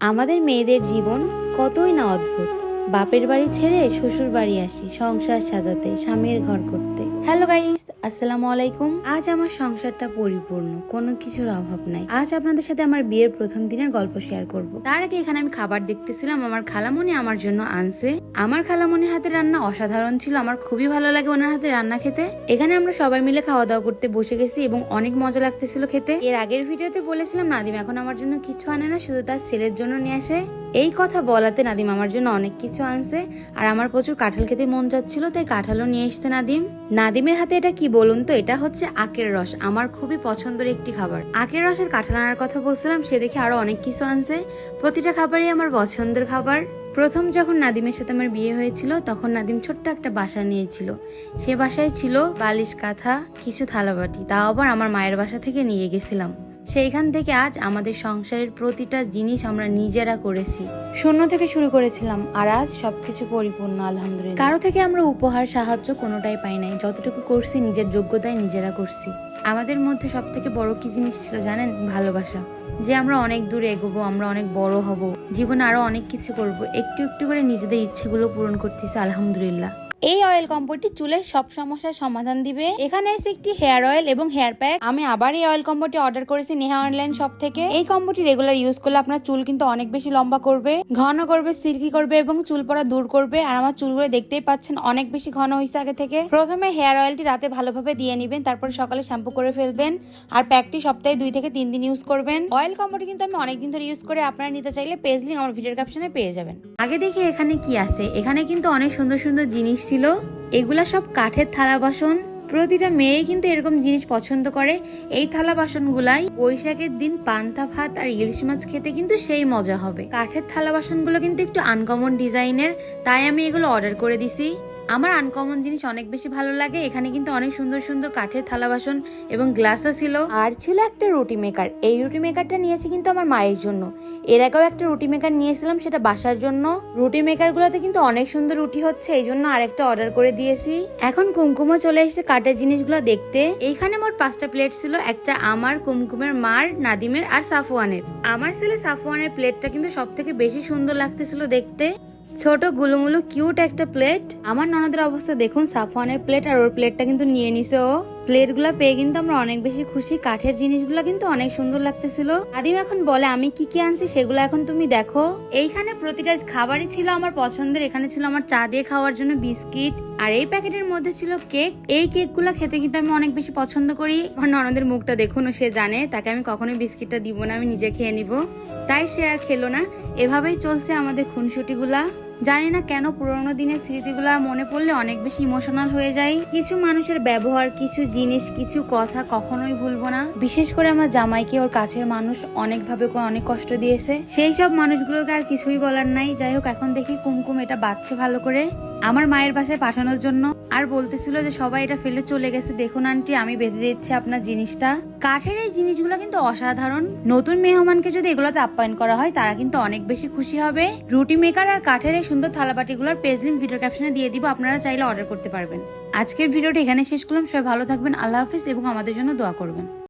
আমাদের মেয়েদের জীবন কতই না অদ্ভুত। বাপের বাড়ি ছেড়ে শ্বশুর বাড়ি আসি, সংসার সাজাতে, স্বামীর ঘর করতে। হ্যালো গাইস আসসালামু আলাইকুম। আজ আমার সংসারটা পরিপূর্ণ, কোনো কিছুর অভাব নাই। আজ আপনাদের সাথে আমার বিয়ের প্রথম দিনের গল্প শেয়ার করব। তার আগে এখানে আমি খাবার দেখতেছিলাম, আমার খালামণি আমার জন্য আনছে। আমার খালামণির হাতে রান্না অসাধারণ ছিল, আমার খুবই ভালো লাগে ওনার হাতে রান্না খেতে। এখানে আমরা সবাই মিলে খাওয়া দাওয়া করতে বসে গেছি এবং অনেক মজা লাগতেছিল খেতে। এর আগের ভিডিওতে বলেছিলাম, নাদিম এখন আমার জন্য কিছু আনে না, শুধু তার ছেলের জন্য নিয়ে আসে। এই কথা বলাতে নাদিম আমার জন্য অনেক কিছু আনছে, আর আমার প্রচুর কাঁঠাল খেতে মন যাচ্ছিল, তাই কাঁঠালও নিয়ে এসছে নাদিম। নাদিমের হাতে এটা কি বলুন তো? এটা হচ্ছে আখের রস, আমার খুবই পছন্দের একটি খাবার। আখের রসের কাঁঠাল আনার কথা বলছিলাম, সে দেখে আরও অনেক কিছু আনছে। প্রতিটা খাবারই আমার পছন্দের খাবার। প্রথম যখন নাদিমের সাথে আমার বিয়ে হয়েছিল, তখন নাদিম ছোট্ট একটা বাসা নিয়েছিল। সে বাসায় ছিল বালিশ কাঁথা, কিছু থালাবাটি। তাও আবার আমার মায়ের বাসা থেকে নিয়ে গেছিলাম। সেইখান থেকে আজ আমাদের সংসারের প্রতিটা জিনিস আমরা নিজেরা করেছি। শূন্য থেকে শুরু করেছিলাম আর আজ সবকিছু পরিপূর্ণ আলহামদুলিল্লাহ। কারও থেকে আমরা উপহার সাহায্য কোনোটাই পাই নাই। যতটুকু করছি নিজের যোগ্যতায় নিজেরা করছি। আমাদের মধ্যে সব থেকে বড় কি জিনিস ছিল জানেন? ভালোবাসা। যে আমরা অনেক দূরে এগোবো আমরা অনেক বড় হব। জীবনে আরও অনেক কিছু করব। একটু একটু করে নিজেদের ইচ্ছেগুলো পূরণ করতেছি আলহামদুলিল্লাহ। এই অয়েল কম্বোটি চুলের সব সমস্যার সমাধান দিবে। এখানে এসে একটি হেয়ার অয়েল এবং হেয়ার প্যাক আমি আবার এই অয়েল কম্বোটি অর্ডার করেছি নেহা অনলাইন শপ থেকে। এই কম্বোটি রেগুলার ইউজ করলে আপনার চুল কিন্তু অনেক বেশি লম্বা করবে, ঘন করবে সিল্কি করবে এবং চুল পড়া দূর করবে। আর আমার চুলগুলো দেখতেই পাচ্ছেন অনেক বেশি ঘন হয়েছে আগে থেকে। প্রথমে হেয়ার অয়েলটি রাতে ভালোভাবে দিয়ে নেবেন, তারপর সকালে শ্যাম্পু করে ফেলবেন। আর প্যাকটি সপ্তাহে দুই থেকে তিন দিন ইউজ করবেন। অয়েল কম্বোটি কিন্তু আমি অনেকদিন ধরে ইউজ করে আপনারা নিতে চাইলে পেজ লিঙ্ক আমার ভিডিওর ক্যাপশনে পেয়ে যাবেন। আগে দেখি এখানে কি আছে। এখানে কিন্তু অনেক সুন্দর সুন্দর জিনিস ছিল, এগুলা সব কাঠের থালা বাসন। প্রতিটা মেয়ে কিন্তু এরকম জিনিস পছন্দ করে। এই থালা বাসনগুলাই বৈশাখের দিন পান্তা ভাত আর ইলিশ মাছ খেতে কিন্তু সেই মজা হবে। কাঠের থালা বাসনগুলো কিন্তু একটু আনকমন ডিজাইনের, তাই আমি এগুলো অর্ডার করে দিছি। আমার আনকমন জিনিস অনেক বেশি ভালো লাগে। এখানে কিন্তু অনেক সুন্দর সুন্দর কাঠের থালা বাসন এবং গ্লাসও ছিল। আর ছিল একটা রুটি মেকার এই রুটি মেকারটা নিয়েছি কিন্তু আমার মায়ের জন্য। এর আগেও একটা রুটি মেকার নিয়েছিলাম, সেটা বাসার জন্য। রুটি মেকার গুলোতে কিন্তু অনেক সুন্দর রুটি হচ্ছে, এই জন্য আরেকটা অর্ডার করে দিয়েছি। এখন কুমকুমও চলে এসেছে কাঠের জিনিসগুলো দেখতে। এইখানে মোট পাঁচটা প্লেট ছিল, একটা আমার, কুমকুমের মার, নাদিমের আর সাফওয়ানের। আমার ছেলে সাফওয়ানের প্লেটটা কিন্তু সব থেকে বেশি সুন্দর লাগতেছিল দেখতে। ছোট গুলুমুলু কিউট একটা প্লেট আমার ননদের অবস্থা দেখুন, সাফওয়ানের প্লেট আর ওর প্লেটটা কিন্তু নিয়ে নিছে ও। প্লেটগুলো পেয়ে কিন্তু আমরা অনেক বেশি খুশি। কাঠের জিনিসগুলো কিন্তু অনেক সুন্দর লাগতেছিল। আদিম এখন বলে, আমি কি কি আনছি সেগুলো এখন তুমি দেখো। এইখানে প্রতিটা খাবারই ছিল আমার পছন্দের। এখানে ছিল আমার চা দিয়ে খাওয়ার জন্য বিস্কিট। আর এই প্যাকেটের মধ্যে ছিল কেক। এই কেকগুলো খেতে কিন্তু আমি অনেক বেশি পছন্দ করি। আমার ননদের মুখটা দেখুন সে জানে। তাকে আমি কখনোই বিস্কিটটা দিব না, আমি নিজে খেয়ে নিব। তাই সে আর খেলো না। এভাবেই চলছে আমাদের খুনসুটিগুলা। জানি না কেন পুরোনো দিনের স্মৃতিগুলো মনে পড়লে অনেক বেশি ইমোশনাল হয়ে যায়। কিছু মানুষের ব্যবহার, কিছু জিনিস, কিছু কথা কখনোই ভুলবো না। বিশেষ করে আমার জামাইকে, ওর কাছের মানুষ অনেকভাবে অনেক কষ্ট দিয়েছে। সেই সব মানুষগুলোকে আর কিছুই বলার নাই। যাই হোক, এখন দেখি কুমকুম এটা বাচ্চা ভালো করে। আমার মায়ের বাসায় পাঠানোর জন্য আর বলতেছিল যে সবাই এটা ফেলে চলে গেছে। দেখুন আন্টি, আমি বেঁধে দিচ্ছি আপনার জিনিসটা। কাঠের এই জিনিসগুলো কিন্তু অসাধারণ। নতুন মেহমানকে যদি এগুলোতে আপ্যায়ন করা হয়, তারা কিন্তু অনেক বেশি খুশি হবে। রুটি মেকার আর কাঠের এই সুন্দর থালাবাটিগুলোর পেজ লিঙ্ক ভিডিও ক্যাপশনে দিয়ে দিব, আপনারা চাইলে অর্ডার করতে পারবেন। আজকের ভিডিওটা এখানে শেষ করলাম। সবাই ভালো থাকবেন, আল্লাহ হাফিজ, এবং আমাদের জন্য দোয়া করবেন।